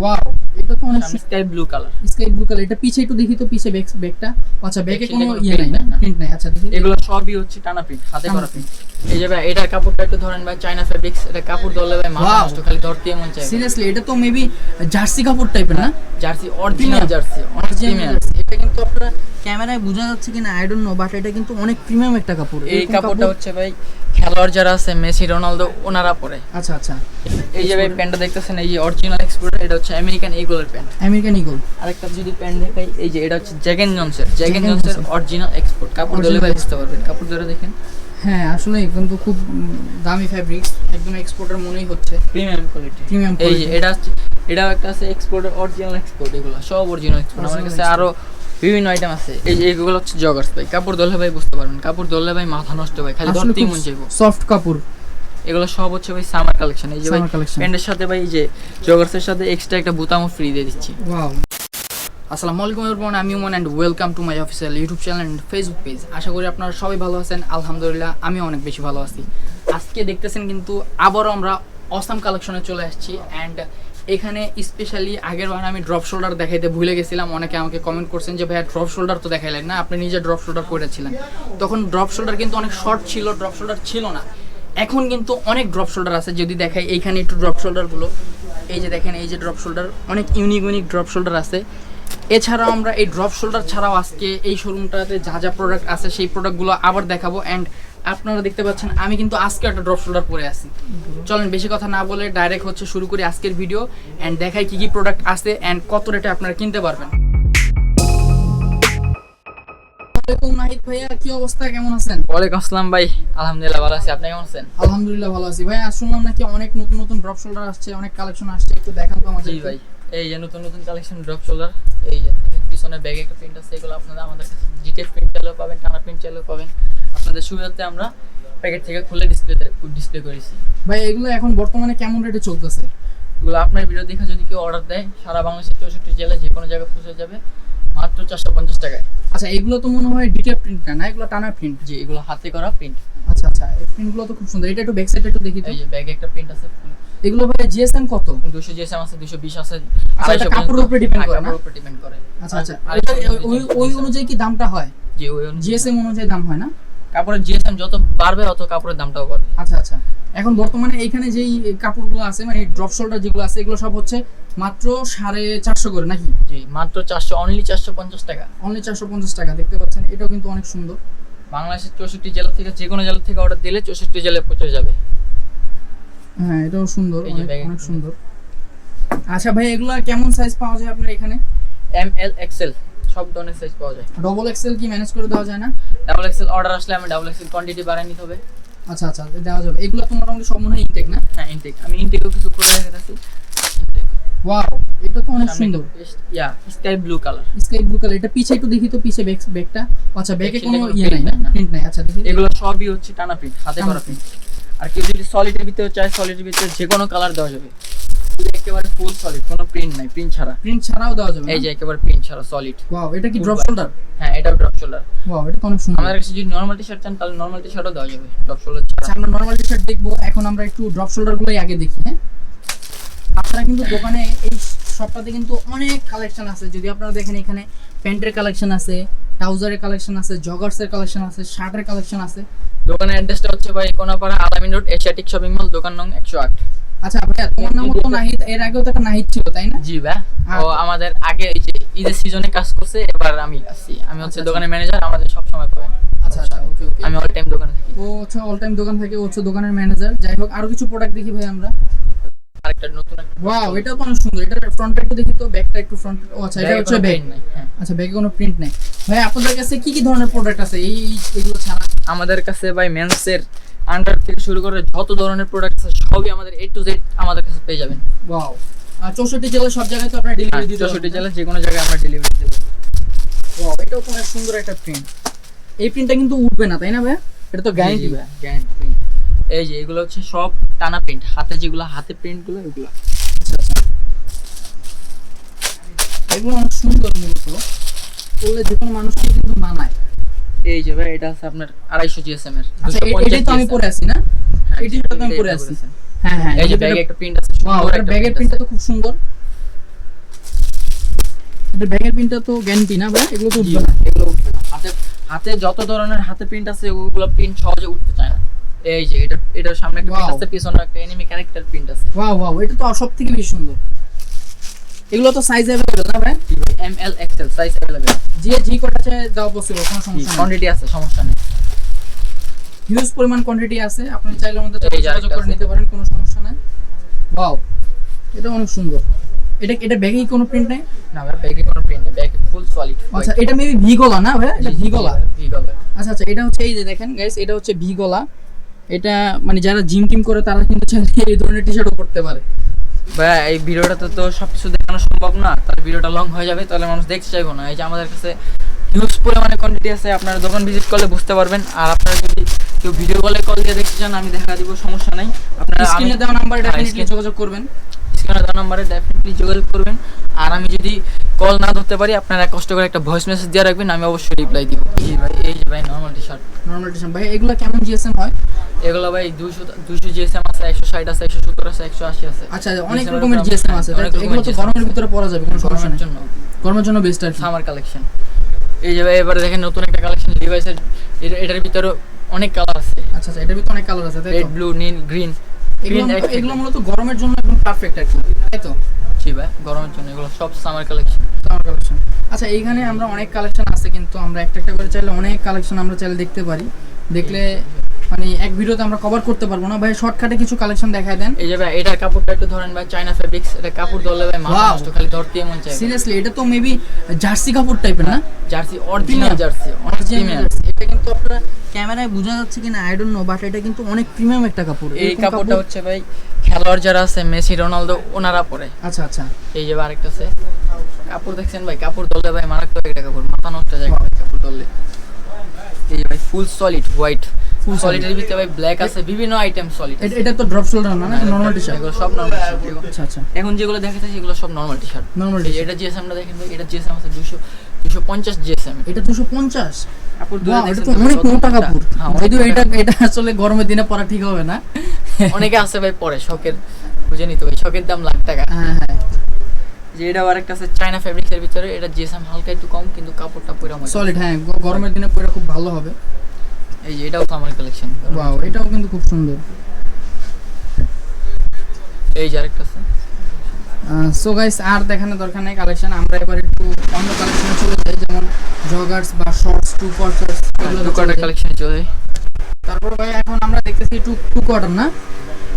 Wow এটা তো অনেক sky blue colour sky blue colour এটা পিছে একটু দেখি তো পিছে ব্যাগ ব্যাগটা আচ্ছা ব্যাগে কোনো side এ কোনো ইয়ে নাই না? প্রিন্ট নাই। আচ্ছা দেখি। এগুলো সবই হচ্ছে টানা প্রিন্ট হাতে করা প্রিন্ট এই যে ভাই এটার কাপড়টা একটু ধরেন ভাই চাইনা ফেব্রিক্স এটা কাপড় ধরলে ভাই মাথা নষ্ট খালি ধরতে মন চাই সিরিয়াসলি এটা তো মেবি জার্সি কাপড় টাইপের না? Jersey original jersey. এটা কিন্তু আপনারা ক্যামেরায় বোঝা যাচ্ছে কিনা আই ডোন্ট নো বাট এটা কিন্তু অনেক প্রিমিয়াম একটা কাপড়। এই কাপড়টা হচ্ছে ভাই খেলোয়াড় যারা আছে মেসি রোনালদো ওনারা পরে। আচ্ছা আচ্ছা। এই যে ভাই প্যান্টটা দেখতেছেন এই যে অরিজিনাল এক্সপোর্ট এটা হচ্ছে আমেরিকান ইগলের প্যান্ট। আমেরিকান ইগল আরেকটা যদি প্যান্ট দেখাই এই যে এটা হচ্ছে জ্যাকেন জনসের জ্যাকেন জনসের। অরিজিনাল এক্সপোর্ট কাপড় ভাই বুঝতে পারবেন কাপড় ধরে দেখেন। হ্যাঁ আসলে কিন্তু খুব দামি ফ্যাব্রিক্স একদম এক্সপোর্টার মনেই হচ্ছে। প্রিমিয়াম কোয়ালিটি প্রিমিয়াম এই যে এটা হচ্ছে এটাও একটা আছে এক্সপোর্টের অরিজিনাল এক্সপোর্ট এগুলো সব অরিজিনাল এক্সপোর্ট আমার কাছে আরও বিভিন্ন আইটেম আছে। এই যে এগুলো হচ্ছে জগার্স ভাই। কাপড় ধরলে ভাই বুঝতে পারবেন। কাপড় ধরলে ভাই মাথা নষ্ট ভাই। খালি ধরতেই মন চাইব। সফট কাপড়। এগুলো সব হচ্ছে ভাই সামার কালেকশন এই যে ভাই প্যান্টের সাথে ভাই এই যে জগার্সের সাথে এক্সট্রা একটা বুতামও ফ্রি দিয়ে দিচ্ছি। ওয়াও আসসালামু আলাইকুম এভরিওয়ান আমি Oman and welcome to my official YouTube channel and Facebook page আশা করি আপনারা সবাই ভালো আছেন। আলহামদুলিল্লাহ আমি অনেক বেশি ভালো আছি। আজকে দেখতেছেন কিন্তু আবারও আমরা অসাম কালেকশনে চলে আসছি। অ্যান্ড এখানে স্পেশালি আগের বার আমি ড্রপ শোল্ডার দেখাইতে ভুলে গেছিলাম। অনেকে আমাকে কমেন্ট করছেন যে, ভাইয়া ড্রপ শোল্ডার তো দেখাইলেন না, আপনি নিজে ড্রপ শোল্ডার করেছিলেন তখন ড্রপ শোল্ডার কিন্তু অনেক শর্ট ছিল ড্রপ শোল্ডার ছিল না। এখন কিন্তু অনেক ড্রপ শোল্ডার আছে, যদি দেখাই এইখানে একটু ড্রপ শোল্ডারগুলো এই যে দেখেন, এই যে ড্রপ শোল্ডার অনেক ইউনিক ইউনিক ড্রপ শোল্ডার আছে। এছাড়াও আমরা এই ড্রপ শোল্ডার ছাড়াও আজকে এই শোরুমটাতে যা যা প্রোডাক্ট আছে, সেই প্রোডাক্টগুলো আবার দেখাবো। অ্যান্ড আপনারা দেখতে পাচ্ছেন আমি কিন্তু আজকে একটা ড্রপ শোল্ডার পরে আছি। চলেন বেশি কথা না বলে ডাইরেক্ট হচ্ছে শুরু করি আজকের ভিডিও অ্যান্ড দেখাই কি কি প্রোডাক্ট আছে অ্যান্ড কত রেটে আপনারা কিনতে পারবেন। নাহিদ ভাইয়া কি অবস্থা? কেমন আছেন? ওয়ালাইকুম আসসালাম ভাই আলহামদুলিল্লাহ ভালো আছি। আপনি কেমন আছেন? আলহামদুলিল্লাহ ভালো আছি। ভাই শুনলাম নাকি অনেক নতুন নতুন ড্রপ শোল্ডার আসছে অনেক কালেকশন আসছে একটু দেখান তো আমাদের ভাই এই যে নতুন নতুন কালেকশন ড্রপ শোল্ডার এই যে পিছনে ব্যাগে একটা প্রিন্ট আছে এগুলো আপনারা আমাদের কাছে জিটের প্রিন্ট চাইলেও পাবেন টানা প্রিন্ট চাইলেও পাবেন। আপনাদের সুবিধাতে আমরা প্যাকেট থেকে খুলে ডিসপ্লে ডিসপ্লে করেছি। ভাই এগুলো এখন বর্তমানে কেমন রেটে চলতেছে? এগুলো আপনার ভিডিও দেখে যদি কেউ অর্ডার দেয় সারা বাংলাদেশের চৌষট্টি জেলায় যে কোনো জায়গায় পৌঁছে যাবে মাত্র চারশো পঞ্চাশ টাকায়। আচ্ছা এগুলো তো মনে হয় ডিটেল প্রিন্ট না এগুলো টানা প্রিন্ট জি এগুলো হাতে করা প্রিন্ট আচ্ছা আচ্ছা এই প্রিন্টগুলো তো খুব সুন্দর। এটা একটু ব্যাক সাইডে একটু দেখি এই যে ব্যাগে একটা প্রিন্ট আছে এগুলো ভাই জিএসএম কত? দুশো জিএসএম আছে দুশো বিশ আছে আচ্ছা, কাপড়ের উপরে depend করে কাপড়ের উপরে ডিপেন্ড করে। আচ্ছা আচ্ছা। আর ওই ওই অনুযায়ী কি দামটা হয়? জি ওই অনুযায়ী। জিএসএম অনুযায়ী দাম হয় না? কাপড়ের জিএসএম যত বাড়বে অত কাপড়ের দামটাও বাড়বে। আচ্ছা আচ্ছা। এখন বর্তমানে এখানে যেই কাপড়গুলো আছে মানে ড্রপ শোল্ডার যেগুলো আছে এগুলো সব হচ্ছে মাত্র সাড়ে চারশো করে নাকি? জি মাত্র চারশো অনলি চারশো পঞ্চাশ টাকা। অনলি চারশো পঞ্চাশ টাকা দেখতে পাচ্ছেন এটাও কিন্তু অনেক সুন্দর। বাংলাদেশের চৌষট্টি জেলা থেকে যে কোনো জেলা থেকে অর্ডার দিলে চৌষট্টি জেলায় পৌঁছে যাবে। হ্যাঁ এটাও সুন্দর অনেক সুন্দর। আচ্ছা ভাই এগুলো কেমন সাইজ পাওয়া যায় আপনার এখানে? এম এল এক্সেল সব ধরনের সাইজ পাওয়া যায়। ডবল এক্সেল কি ম্যানেজ করে দেওয়া যায় না? ডাবল এক্সেল অর্ডার আসলে আমি ডাবল এক্সেল কোয়ান্টিটি বাড়াই নিতে হবে। আচ্ছা আচ্ছা দেওয়া যাবে। এগুলো তো মোটামুটি সব মনে হয় ইনটেক না? হ্যাঁ ইনটেক আমি ইনটেকও কিছু করে রেখে রেখেছি ওয়াও এটা তো অনেক সুন্দর। Yeah sky blue colour sky blue colour এটা পিছে একটু দেখি তো পিছে ব্যাগ ব্যাগটা আচ্ছা Back কোনো ইয়ে নাই না? প্রিন্ট নাই। আচ্ছা দেখি। এগুলো সবই হচ্ছে টানা প্রিন্ট হাতে করা প্রিন্ট আর কেউ যদি সলিডের ভিতরে চায় সলিডের ভিতরে যে কোনো কালার দেওয়া যাবে। একেবারে ফুল সলিড কোনো প্রিন্ট নাই প্রিন্ট ছাড়া। প্রিন্ট ছাড়াও দেওয়া যাবে এই যে একেবারে প্রিন্ট ছাড়া সলিড ওয়াও এটা কি ড্রপ। শোল্ডার হ্যাঁ এটা ড্রপ শোল্ডার ওয়াও এটা অনেক সুন্দর। আমাদের কাছে যদি নর্মাল টি শার্ট চান তাহলে নর্মাল টি শার্টও দেওয়া যাবে ড্রপ শোল্ডার আচ্ছা ছাড়া আমরা নরমাল টি শার্ট দেখব। এখন আমরা একটু ড্রপ শোল্ডার গুলোই আগে দেখি হ্যাঁ? আপনারা কিন্তু দোকানে এই শপটাতে কিন্তু অনেক কালেকশন আছে। যদি আপনারা দেখেন এখানে প্যান্টের কালেকশন আছে ট্রাউজারের কালেকশন আছে জগার্সের কালেকশন আছে শার্টের কালেকশন আছে। দোকানের অ্যাড্রেসটা হচ্ছে ভাই কোনাপাড়া আলামিন রোড এশিয়াটিক শপিং মল দোকান নং একশো আট। আচ্ছা ভাইয়া তোমার নাম তো নাহিদ এর আগেও তো একটা নাহিদ ছিল তাই না? জি ভাই ও আমাদের আগে এই যে ঈদের সিজনে কাজ করছে এবার আমি আছি আমি হচ্ছে আচ্ছা, দোকানের ম্যানেজার আমাদের সব সময় পাবেন আচ্ছা আচ্ছা ওকে ওকে। আমি অল টাইম দোকানে থাকি। ও আচ্ছা অল টাইম দোকান থেকে ও হচ্ছে দোকানের ম্যানেজার যাই হোক আরও কিছু প্রোডাক্ট দেখি ভাই আমরা। আরেকটা নতুন ওয়াও এটাও তো অনেক সুন্দর। এটা ফ্রন্টটা একটু দেখি তো ব্যাকটা একটু ফ্রন্ট ও আচ্ছা এটা হচ্ছে print নাই, হ্যাঁ। আচ্ছা ব্যাগে কোনো প্রিন্ট নেই। ভাই আপনাদের কাছে কি কি ধরনের প্রোডাক্ট আছে? এই এগুলো ছাড়া? আমাদের কাছে ভাই মেন্সের আন্ডার থেকে শুরু করে যত ধরনের প্রোডাক্ট আছে সবই আমাদের এ টু জেড আমাদের কাছে পেয়ে যাবেন। ওয়াও আর চৌষট্টি জেলার সব জায়গায় তো আপনার ডেলিভারি দিতে চৌষট্টি জেলায় যে কোনো জায়গায় আমরা ডেলিভারি দেবো। ওয়াও এটাও অনেক সুন্দর একটা প্রিন্ট এই প্রিন্টটা কিন্তু উঠবে না তাই না ভাই এটা তো গ্যারান্টি ভাই, guarantee print। এই যে এগুলো হচ্ছে সব টানা প্রিন্ট হাতে যেগুলো হাতে প্রিন্টগুলো এগুলো। এগুলো অনেক সুন্দর মূলত। করলে যে কোনো মানুষকে কিন্তু মানায়। এই যে ভাই এটা আছে আপনার আড়াইশো জিএসএম এর। আচ্ছা এ- 250 এটাই তো আমি পরে আছি না? হ্যাঁ, তো আমি পরে আছি। হ্যাঁ হ্যাঁ এই যে ব্যাগে একটা প্রিন্ট আছে ওয়াও এটা ব্যাগের প্রিন্টটা তো খুব সুন্দর। এটা ব্যাগের পিনটা তো গ্যারান্টি না ভাই? এগুলো তো উঠবে না। এগুলো উঠবে না। হাতে হাতে যত ধরনের হাতে প্রিন্ট আছে ওগুলো প্রিন্ট সহজে উঠতে চায় না। এই যে এটা এটার সামনে একটা প্রিন্ট আছে পিছনে একটা এনিমি ক্যারেক্টার প্রিন্ট আছে। ওয়াও ওয়াও এটা তো সব থেকে বেশি সুন্দর। এগুলো তো সাইজ অ্যাভেলেবল না ভাই? M L XL size available যে জি কোটাতে দেওয়া পসিবল কোনো সমস্যা নেই। কোয়ান্টিটি আছে সমস্যা নেই। হিউজ পরিমাণ কোয়ান্টিটি আছে আপনি চাইলে আমাদের যোগাযোগ করে নিতে পারেন কোনো সমস্যা নাই। ওয়াও এটা অনেক সুন্দর। এটা এটা ব্যাগে কোনো প্রিন্ট নেই? না ভাই ব্যাগে কোনো প্রিন্ট নেই। ব্যাগ ফুল সলিড আচ্ছা এটা মেবি ভি গলা না ভাই? এটা ভি গলা। ভি গলা আচ্ছা আচ্ছা এটা হচ্ছে এই যে দেখেন গাইস এটা হচ্ছে ভি গলা। এটা মানে যারা জিম টিম করে তারা কিন্তু এই ধরনের টি শার্টও পরতে পারে। ভাই এই ভিডিওটাতে তো সবকিছু দেখানো সম্ভব না। তার ভিডিওটা লং হয়ে যাবে তাহলে মানুষ দেখতে চাইব না। এই যে আমাদের কাছে হিউজ পরিমাণে কোয়ান্টিটি আছে আপনারা দোকান ভিজিট করলে বুঝতে পারবেন। আর আপনারা যদি কেউ ভিডিও কলে কল দিয়ে দেখতে চান আমি দেখা দিব সমস্যা নাই। আপনারা স্ক্রিনে দেওয়া নাম্বারে হ্যাঁ, ডেফিনেটলি যোগাযোগ করবেন। স্ক্রিনে দেওয়া নাম্বারে ডেফিনেটলি যোগাযোগ করবেন। আর আমি যদি কল না ধরতে পারি আপনারা কষ্ট করে একটা ভয়েস মেসেজ দিয়ে রাখবেন আমি অবশ্যই রিপ্লাই দিব। জি ভাই এই যে ভাই normal T shirt normal T shirt ভাই এগুলো কেমন জিএসএম হয়? এগুলো ভাই দুশো দুশো জিএসএম আছে একশো ষাট আছে একশো সত্তর আছে একশো আশি আছে। আচ্ছা অনেক রকমের জিএসএম আছে। তাই তো? এগুলো তো গরমের ভিতরে পরা যাবে কোনো সমস্যা গরমের নেই। জন্য। গরমের জন্য বেস্ট আর সামার কালেকশন এই যে ভাই এবারে দেখেন নতুন একটা কালেকশন ডিভাইসের এটার ভিতরে অনেক কালার আছে। আচ্ছা আচ্ছা এটার ভিতরে অনেক কালার আছে তাই রেড তো ব্লু নীল গ্রিন এগুলো মূলত- গরমের জন্য একদম পারফেক্ট আর কি। তাই তো? জি ভাই গরমের জন্য এগুলো সব সামার কালেকশন সামার কালেকশন আচ্ছা এইখানে আমরা অনেক কালেকশন আছে কিন্তু আমরা একটা একটা করে চাইলে অনেক কালেকশন আমরা চাইলে দেখতে পারি। দেখলে মানে এক ভিডিওতে আমরা কভার করতে পারব না। ভাই শর্টকাটে কিছু কালেকশন দেখায় দেন। এই যে ভাই এটার কাপড়টা একটু ধরেন ভাই চাইনা ফেব্রিক্স এটা কাপড় ধরলে ভাই মাথা. নষ্ট খালি ধরতে মন চাই সিরিয়াসলি এটা তো মেবি জার্সি কাপড় টাইপের না? Jersey original jersey jersey। এটা কিন্তু আপনারা ক্যামেরায় বোঝা যাচ্ছে কিনা আই ডোন্ট নো বাট এটা কিন্তু অনেক প্রিমিয়াম একটা কাপড়। এই কাপড়টা হচ্ছে ভাই খেলোয়াড় যারা আছে মেসি রোনালদো ওনারা পরে। আচ্ছা আচ্ছা। এই যে আরেকটা আছে। কাপড় দেখছেন ভাই কাপড় ধরলে ভাই মারাত্মক একটা কাপড় মাথা নষ্ট হয়ে যায় কাপড় ধরলে। এই ভাই ফুল সলিড হোয়াইট ফুল সলিডের ভিতরে ভাই ব্ল্যাক আছে বিভিন্ন আইটেম সলিড এটা- তো ড্রপ শোল্ডার না নর্মাল টি শার্ট এগুলো সব নরমাল আচ্ছা আচ্ছা। এখন যেগুলো দেখাচ্ছে সেগুলো সব নরমাল টি শার্ট নর্মাল এটা জিএসএমটা দেখেন ভাই এটা জিএসএম আছে দুশো দুশো পঞ্চাশ জিএসএম এটা দুশো পঞ্চাশ? কাপড় এটা দেখছেন অনেক মোটা মোটা। কাপড়। হ্যাঁ, যদিও এটা এটা আসলে গরমের দিনে পরা ঠিক হবে না। অনেকে আছে ভাই পরে শখের বুঝে নিতে ভাই শখের দাম লাখ টাকা। হ্যাঁ হ্যাঁ। যে এটা আরেকটা আছে চায়না ফেব্রিক্স এর ভিতরে এটা জিএসএম হালকা একটু কম কিন্তু কাপড়টা পুরো মজা। সলিড হ্যাঁ গরমের দিনে পরে খুব ভালো হবে। এই যে এটাও তো আমার কালেকশন ওয়াও এটাও কিন্তু খুব সুন্দর। এই যে আরেকটা আছে। সো গাইস আর দেখানোর দরকার নেই কালেকশন আমরা এবার একটু অন্য কালেকশনে চলে যাই যেমন জগার্স বা শর্টস টু কোয়ার্টার্স এগুলো কালেকশন চলে তারপর ভাই এখন আমরা দেখতেছি টু টু কোয়ার্টার না?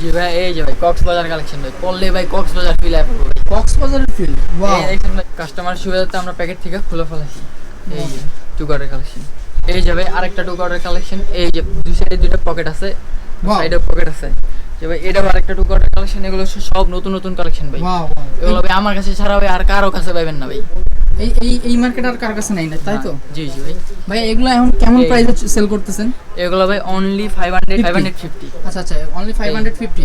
জি ভাই এই যে ভাই কক্সবাজার কালেকশন ভাই পড়লে ভাই কক্সবাজার ফিল আপ করবে কক্সবাজারের ফিল ওয়াও এই দেখছেন ভাই কাস্টমার সুবিধাতে আমরা প্যাকেট থেকে খুলে ফেলেছি। এই যে টু কোয়ার্টার কালেকশন এই যে ভাই আরেকটা টু কোয়ার্টার কালেকশন এই যে দুই সাইডে দুটো পকেট আছে সাইডে পকেট আছে। যে ভাই এটাও আরেকটা টু কোয়ার্টার কালেকশন এগুলো সব নতুন নতুন কালেকশন ভাই। ওয়াও এগুলো ভাই আমার কাছে ছাড়া ভাই আর কারও কাছে পাবেন না ভাই। এই এই এই মার্কেট আর কার কাছে নাই না তাই তো? জি জি ভাই। ভাই এগুলো এখন কেমন প্রাইসে সেল করতেছেন? এগুলো ভাই only five hundred 50? Five fifty আচ্ছা আচ্ছা অনলি ফাইভ হান্ড্রেড ফিফটি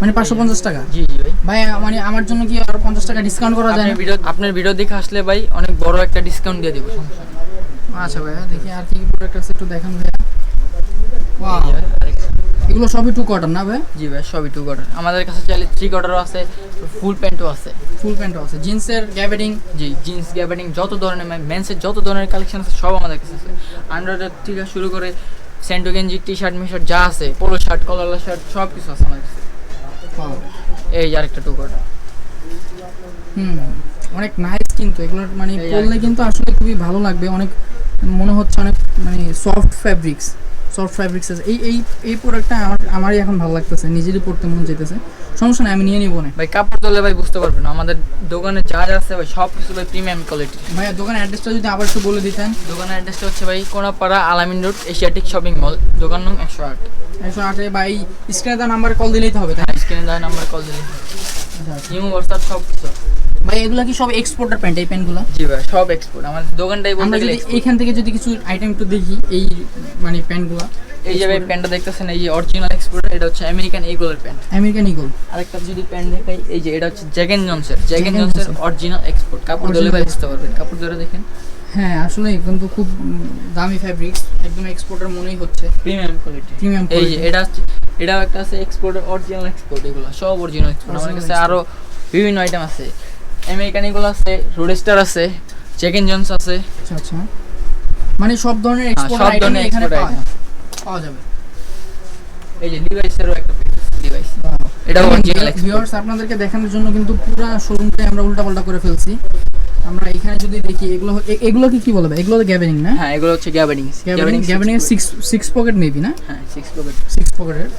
মানে পাঁচশো পঞ্চাশ টাকা? জি জি ভাই। ভাই মানে আমার জন্য কি আরও পঞ্চাশ টাকা ডিসকাউন্ট করা যায় না? ভিডিও আপনার ভিডিও দেখে আসলে ভাই অনেক বড় একটা ডিসকাউন্ট দিয়ে দিব সমস্যা আচ্ছা ভাইয়া দেখি আর কি প্রোডাক্ট আছে একটু দেখান ভাইয়া। ওয়াও এগুলো সবই টু কোয়ার্টার না ভাই? জি ভাই সবই টু কোয়ার্টার আমাদের কাছে চাইলে থ্রি কোয়ার্টারও আছে ফুল প্যান্টও আছে। ফুল প্যান্টও আছে। জিন্সের গ্যাবেডিং জি জিন্স গ্যাবার্ডিং যত ধরনের মেন্সের যত ধরনের কালেকশন আছে সব আমাদের কাছে আছে। আন্ডারের থেকে শুরু করে সেন্টো গেঞ্জি টি শার্ট মি শার্ট যা আছে পোলো শার্ট কলার শার্ট সব কিছু আছে আমাদের কাছে। এই আরেকটা টু কোয়ার্টার হুম অনেক নাইস কিন্তু এগুলোর মানে পরলে কিন্তু আসলে খুবই ভালো লাগবে। অনেক মনে হচ্ছে অনেক মানে সফট ফ্যাব্রিক্স সফট ফ্যাব্রিক্স আছে। এই এই এই প্রোডাক্টটা আমার আমারই এখন ভালো লাগতেছে নিজেরই পড়তে মন যেতেছে সমস্যা নাই আমি নিয়ে নিবো না। ভাই কাপড় ধরলে ভাই বুঝতে পারবেন না আমাদের দোকানে যা যা আছে ভাই সব কিছু ভাই প্রিমিয়াম কোয়ালিটির ভাই দোকানের অ্যাড্রেসটা যদি আবার একটু বলে দিতেন। দোকানের অ্যাড্রেসটা হচ্ছে ভাই কোনাপাড়া আলামিন রোড এশিয়াটিক শপিং মল দোকান নং একশো আট। একশো আটে এই স্ক্রিনে দেওয়া নাম্বারে কল দিলেই তো হবে তাই? স্ক্রিনে দেওয়া নাম্বার কল দিলে আচ্ছা, আচ্ছা। নিউ হোয়াটসঅ্যাপ সব কিছু। ভাই এগুলা কি সব এক্সপোর্টার প্যান্ট এই প্যান্টগুলো জি ভাই সব এক্সপোর্ট আমাদের দোকানটাই বলতে গেলে এইখান থেকে যদি কিছু আইটেম একটু দেখি এই মানে প্যান্টগুলো এই যে প্যান্টটা দেখতেছেন এই যে অরিজিনাল এক্সপোর্ট এটা হচ্ছে আমেরিকান ইগলের প্যান্ট আমেরিকান ইগল আরেকটা যদি প্যান্ট দেখাই এই যে এটা হচ্ছে জ্যাকেন জনসের জ্যাকেন জনসের। অরিজিনাল এক্সপোর্ট কাপড় ধরে বুঝতে পারবেন। কাপড় ধরে দেখেন। হ্যাঁ আসলে কিন্তু খুব দামি ফ্যাব্রিক্স একদম এক্সপোর্টার মনেই হচ্ছে। প্রিমিয়াম কোয়ালিটি প্রিমিয়াম এই যে এটা এটাও একটা আছে এক্সপোর্টের অরিজিনাল এক্সপোর্ট এগুলো সব অরিজিনাল এক্সপোর্ট আমার কাছে export। আরও বিভিন্ন আইটেম আছে। আমেরিকানিগুলো আছে রোডস্টার আছে চেক ইন জন্স আছে। আচ্ছা আচ্ছা। মানে সব ধরনের এক্সপোর্ট সব আইটেম ধরনের এখানে পাওয়া যাবে। এই যে ডিভাইসেরও একটা ডিভাইস অরিজিনাল ভিউয়ার্স আপনাদেরকে দেখানোর জন্য কিন্তু পুরো শোরুমটাই আমরা উল্টাপাল্টা করে ফেলছি। আমরা এখানে যদি দেখি এগুলো এগুলো কি কি বলবে এগুলো তো গ্যাবেনিং না? হ্যাঁ এগুলো হচ্ছে গ্যাবেনিং গ্যাবেনিং এর সিক্স সিক্স পকেট মেবি না? হ্যাঁ সিক্স পকেট সিক্স পকেটের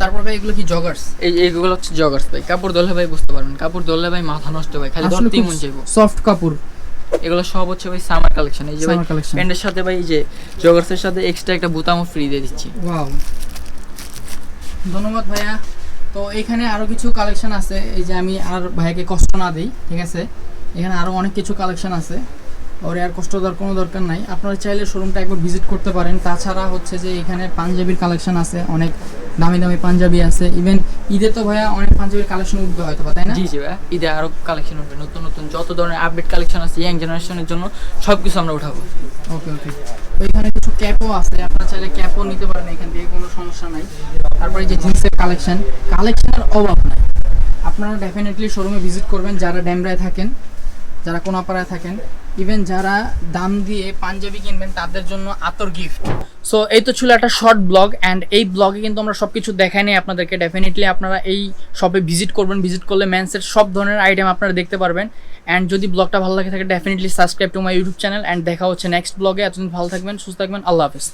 তারপর ভাই এগুলো কি জগার্স এই এইগুলো হচ্ছে জগার্স ভাই। কাপড় ধরলে ভাই বুঝতে পারবেন। কাপড় ধরলে ভাই মাথা নষ্ট ভাই। খালি ধরতেই মন চাইব। সফট কাপড়। এগুলো সব হচ্ছে ভাই সামার কালেকশন এই যে ভাই প্যান্টের সাথে ভাই এই যে জগার্সের সাথে এক্সট্রা একটা বুতামও ফ্রি দিয়ে দিচ্ছি। ওয়াও ধন্যবাদ ভাইয়া। তো এখানে আরও কিছু কালেকশন আছে এই যে আমি আর ভাইয়াকে কষ্ট না দিই ঠিক আছে? এখানে আরও অনেক কিছু কালেকশন আছে ওর আর কষ্ট দেওয়ার কোনো দরকার নাই। আপনারা চাইলে শোরুমটা একবার ভিজিট করতে পারেন। তাছাড়া হচ্ছে যে এখানে পাঞ্জাবির কালেকশন আছে অনেক দামি দামি পাঞ্জাবি আছে। ইভেন ঈদে তো ভাইয়া অনেক পাঞ্জাবির কালেকশন উঠবে হয়তো তাই না? জি জি ভাই ঈদে আরও কালেকশন উঠবে নতুন নতুন যত ধরনের আপডেট কালেকশন আছে ইয়াং জেনারেশনের জন্য সব কিছু আমরা উঠাবো। ওকে ওকে তো এখানে ক্যাপও আছে, আপনারা চাইলে ক্যাপও নিতে পারেন এখান থেকে কোনো সমস্যা নাই। তারপরে যে জিন্সের কালেকশন কালেকশনের অভাব নাই। আপনারা ডেফিনেটলি শোরুমে ভিজিট করবেন, যারা ড্যামরায় থাকেন যারা কোনাপাড়ায় থাকেন ইভেন যারা দাম দিয়ে পাঞ্জাবি কিনবেন, তাদের জন্য আতর গিফট সো এই তো ছিল একটা শর্ট ব্লগ অ্যান্ড এই ব্লগে কিন্তু আমরা সব কিছু দেখাই নিই আপনাদেরকে। ডেফিনেটলি আপনারা এই শপে ভিজিট করবেন ভিজিট করলে ম্যান্সের সব ধরনের আইটেম আপনারা দেখতে পারবেন। অ্যান্ড যদি ব্লগটা ভালো লাগে থাকে definitely subscribe to my YouTube channel and দেখা হচ্ছে নেক্সট ব্লগে এতদিন ভালো থাকবেন, সুস্থ থাকবেন, আল্লাহ হাফিজ।